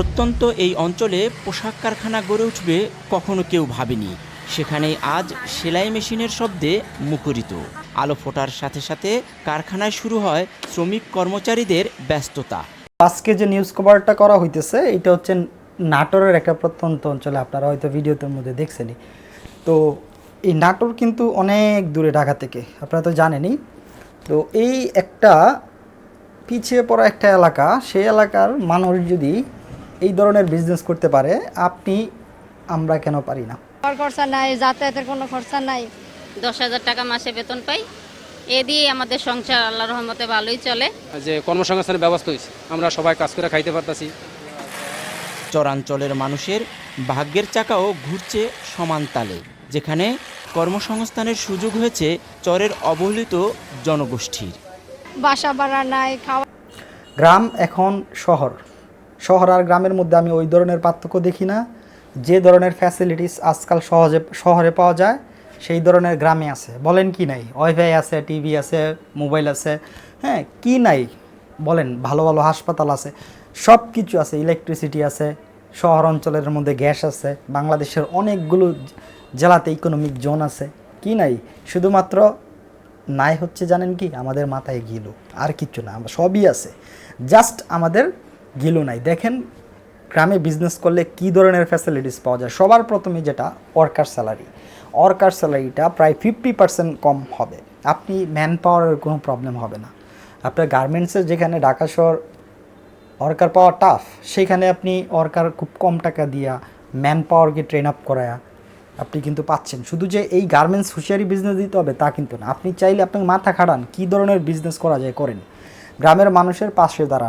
প্রত্যন্ত এই অঞ্চলে পোশাক কারখানা গড়ে উঠবে কখনো কেউ ভাবেনি। সেখানেই আজ সেলাই মেশিনের শব্দে মুখরিত। আলো ফোটার সাথে সাথে কারখানায় শুরু হয় শ্রমিক কর্মচারীদের ব্যস্ততা। আজকে যে নিউজ কভারটা করা হইতেছে, এটা হচ্ছে নাটোরের একটা প্রত্যন্ত অঞ্চলে, আপনারা হয়তো ভিডিওতে মধ্যে দেখছেনই। তো এই নাটোর কিন্তু অনেক দূরে, ঢাকা থেকে, আপনারা তো জানেনই। তো এই একটা পিছিয়ে পড়া একটা এলাকা, সেই এলাকার মানুষ যদি এই ধরনের বিজনেস করতে পারে আপনি আমরা কেন পারি না? খরচা নাই যাতায়াতের কোনো খরচা নাই। দশ হাজার টাকা মাসে বেতন পাই। এ দিয়ে আমাদের সংসার আল্লাহ রহমতে ভালোই চলে। যে কর্মসংস্থানের ব্যবস্থা হয়েছে আমরা সবাই কাজ করে খাইতে পারতাছি। চরাঞ্চলের মানুষের ভাগ্যের চাকাও ঘুরছে সমান তালে যেখানে কর্মসংস্থানের সুযোগ হয়েছে চরের অবহেলিত জনগোষ্ঠীর। বাসা ভাড়া নাই খাওয়া গ্রাম এখন শহর। শহর আর গ্রামের মধ্যে আমি ওই ধরনের পার্থক্য দেখি না। যে ধরনের ফ্যাসিলিটিস আজকাল সহজে, শহরে পাওয়া যায়, সেই ধরনের গ্রামে আছে। বলেন কি নাই? ওয়াইফাই আছে টিভি আছে মোবাইল আছে। হ্যাঁ কি নাই? বলেন, ভালো ভালো হাসপাতাল আছে। সব কিছু আছে ইলেকট্রিসিটি আছে, শহর অঞ্চলের মধ্যে গ্যাস আছে, বাংলাদেশের অনেকগুলো জেলাতে ইকোনমিক জোন আছে। কি নাই? শুধুমাত্র নাই হচ্ছে জানেন কি? আমাদের মাথায় গিলু। আর কিচ্ছু না সবই আছে। জাস্ট আমাদের গিলু নাই। দেখেন, গ্রামে বিজনেস করলে কি ধরনের ফ্যাসিলিটিস পাওয়া যায়? সবার প্রথমে যেটা ওয়ার্কার স্যালারি ওয়ার্কার স্যালারিটা প্রায় ফিফটি পার্সেন্ট কম হবে। আপনি ম্যান পাওয়ারের কোনো প্রবলেম হবে না। আপনার গার্মেন্টসের যেখানে ঢাকা শহর ওয়ার্কার পাওয়া টাফ সেখানে আপনি ওয়ার্কার খুব কম টাকা দিয়া ম্যান পাওয়ারকে ট্রেন আপ করায়া আপনি কিন্তু পাচ্ছেন। শুধু যে এই গার্মেন্টস হুঁশিয়ারি বিজনেস দিতে হবে তা কিন্তু না। আপনি চাইলে আপনি মাথা খাটান কী ধরনের বিজনেস করা যায় করেন। গ্রামের মানুষের পাশে দাঁড়ান।